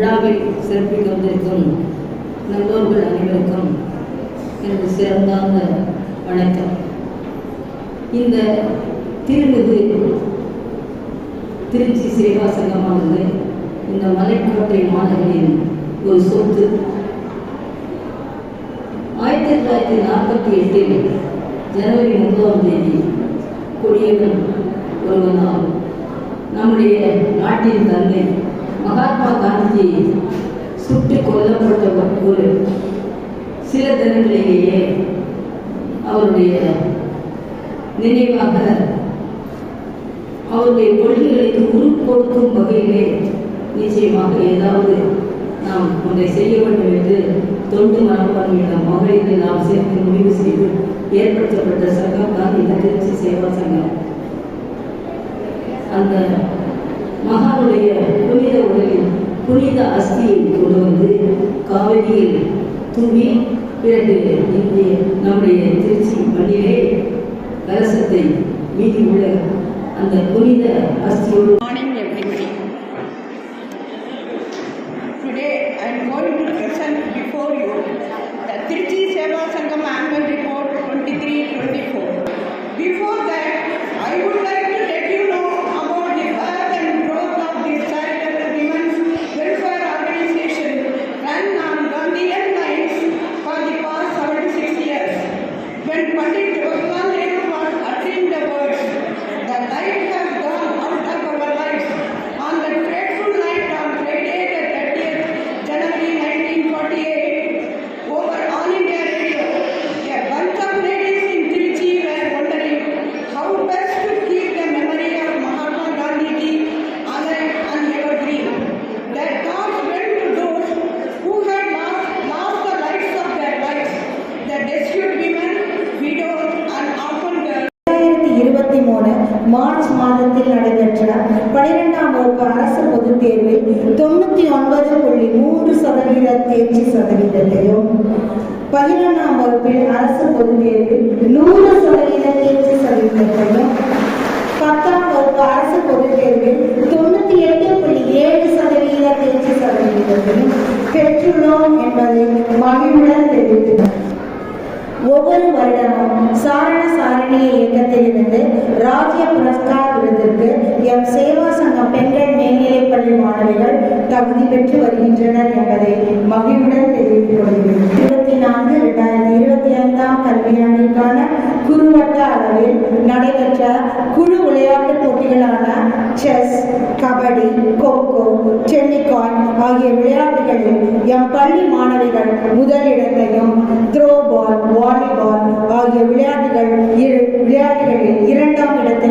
விழாவை சிறப்பிக்க வந்திருக்கும் நல்லோர்கள் அனைவருக்கும் எனது சிறந்தாந்த வணக்கம். இந்த திருமிகு திருச்சி சிறைவாசகமானது இந்த மலைக்கோட்டை மாநகரின் ஒரு சொத்து. ஆயிரத்தி தொள்ளாயிரத்தி நாற்பத்தி எட்டில் ஜனவரி ஒன்பதாம் தேதி கொடியவன் ஒருவனால் நம்முடைய நாட்டின் தந்தை மகாத்மா காந்தி சுட்டு கொல்லப்பட்ட ஒரு சில தினங்களிலேயே அவருடைய நினைவாக அவருடைய கொள்கைகளுக்கு உரு கொடுக்கும் வகையிலே நிச்சயமாக ஏதாவது நாம் ஒன்றை செய்ய வேண்டும் என்று தொண்டு மனப்பான்மையுள்ள மகளிரை நாம் சேர்த்து முடிவு செய்து ஏற்படுத்தப்பட்ட சங்கம் தான் இந்த திருச்சி சேவா சங்கம். அந்த மகானுடைய புனித அஸ்தியை கொண்டு வந்து காவிரியில் தூவி பிறகு இங்கே நம்முடைய திருச்சி மண்ணிலே கலசத்தை மீதி உள்ள அந்த புனித அஸ்தியோடு morning everybody. Today I am going to present before you the Trichy Seva March மாதத்தில் நடைபெற்ற பனிரெண்டாம் வகுப்பு அரசு பொதுத் தேர்வில் தொண்ணூத்தி ஒன்பது புள்ளி மூன்று சதவீத தேர்ச்சி சதவீதத்தையும் பதினொன்றாம் வகுப்பில் அரசு பொதுத் தேர்வில் நூறு சதவீத தேர்ச்சி சதவீதத்தையும் பத்தாம் வகுப்பு அரசு பொதுத் தேர்வில் தொண்ணூத்தி எட்டு புள்ளி ஏழு சதவீத தேர்ச்சி சதவீதத்தையும் பெற்றுள்ளோம் என்பதை மகிழ்வுடன் தெரிவித்தனர் ஒவ்வொரு வருடமும் சாரண சாரணிய இயக்கத்திலிருந்து ராஜ்ய புரஸ்கார் விருதிற்கு எம் சேவா சங்க பெண்கள் மேல்நிலைப்பள்ளி மாணவிகள் தகுதி பெற்று வருகின்றனர் என்பதை மகிழ்வுடன் தெரிவித்துக் கொள்கிறேன். இருபத்தி நான்கு இரண்டாயிரத்தி இருபத்தி ஐந்தாம் கல்வியாண்டிற்கான குறுவட்ட அளவில் நடைபெற்ற குழு விளையாட்டுப் போட்டிகளான செஸ் கபடி கோகோ டென்னிகான் ஆகிய விளையாட்டுகளில் எம் பள்ளி மாணவிகள் முதலிடத்தையும் த்ரோ பால் வால் ஆகிய விளையாட்டுகள் இரு- விளையாட்டுகளில்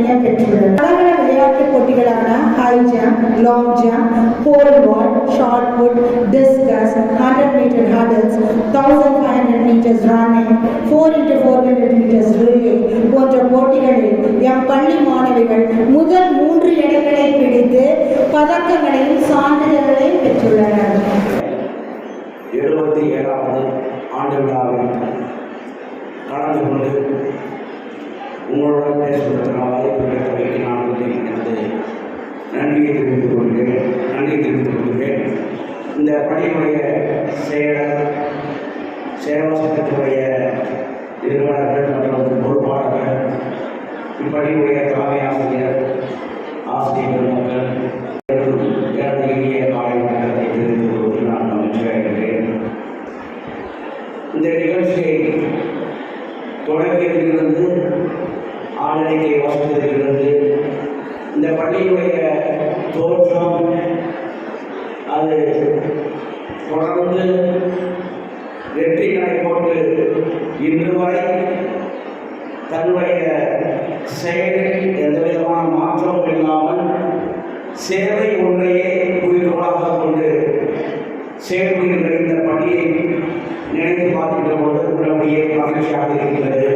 இரண்டாம் இடத்தையும் பெற்றுள்ளனர் தடகள போட்டிகளான high jump long jump pole vault shot put discus hundred metre hurdles thousand five hundred metres running four into four hundred metres relay போன்ற போட்டிகளில் எம் பள்ளி மாணவிகள் முதல் மூன்று இடங்களை பிடித்து பதக்கங்களையும் சான்றிதழ்களையும் பெற்றுள்ளனர். எழுபத்தி ஏழாவது ஆண்டு விழாவில் கலந்து கொண்டு உங்களோட பேசுவதற்கான வாய்ப்பு கிடைத்தமைக்கு நான் வந்து எனது நன்றியை தெரிவித்துக் கொள்கிறேன் நன்றி. தெரிவித்துக் கொள்கிறேன் இந்த பணியுடைய செயலர் சேவா சங்கத்துடைய நிறுவனர்கள் மற்றும் பொறுப்பாளர்கள் இப்பணியுடைய தலைமை ஆசிரியர் ஆசிரியர் மக்கள் இருந்து ஆளுநரை வசதியிலிருந்து இந்த பள்ளியினுடைய தோற்றம் அது தொடர்ந்து வெற்றி நடை போட்டு இன்று வரை தன்னுடைய செயலில் எந்த விதமான மாற்றமும் இல்லாமல் சேவை ஒன்றையே குறிக்கோளாக கொண்டு செயல்படுகின்ற இந்த பணியை நினைத்து பார்க்கின்ற போது உள்ளபடியே மகிழ்ச்சியாக இருக்கிறது.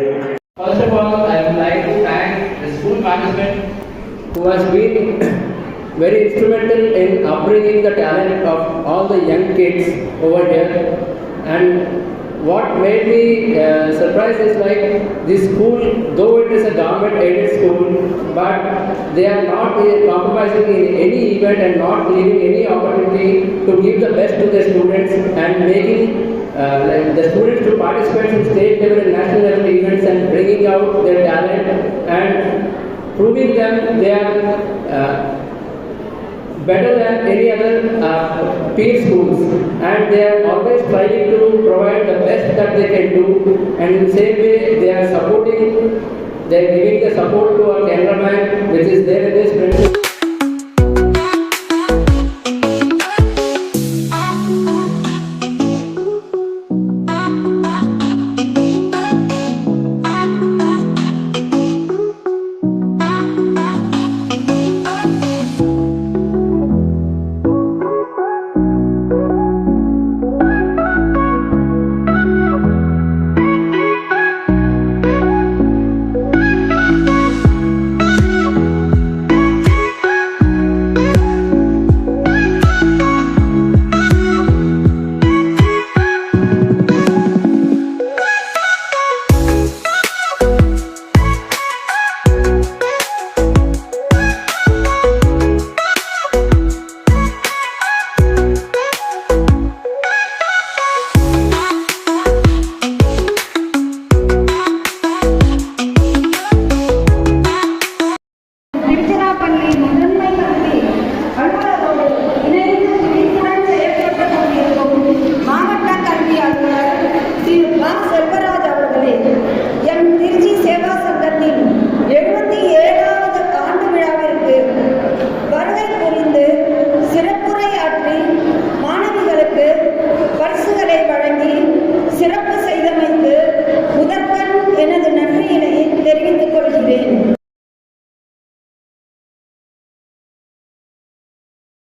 All, I would like to thank the school management who has been very instrumental in upbringing the talent of all the young kids over here. And what made me uh, surprised is like this school, though it is a government aided school, but they are not compromising in any event and not leaving any opportunity to give the best to the students and making uh, the students to participate in state level and national level events and bringing out their talent and proving them they are uh, better than any other uh, peer schools. And they are always trying to provide the best that they can do. And in the same way they are supporting they are giving the support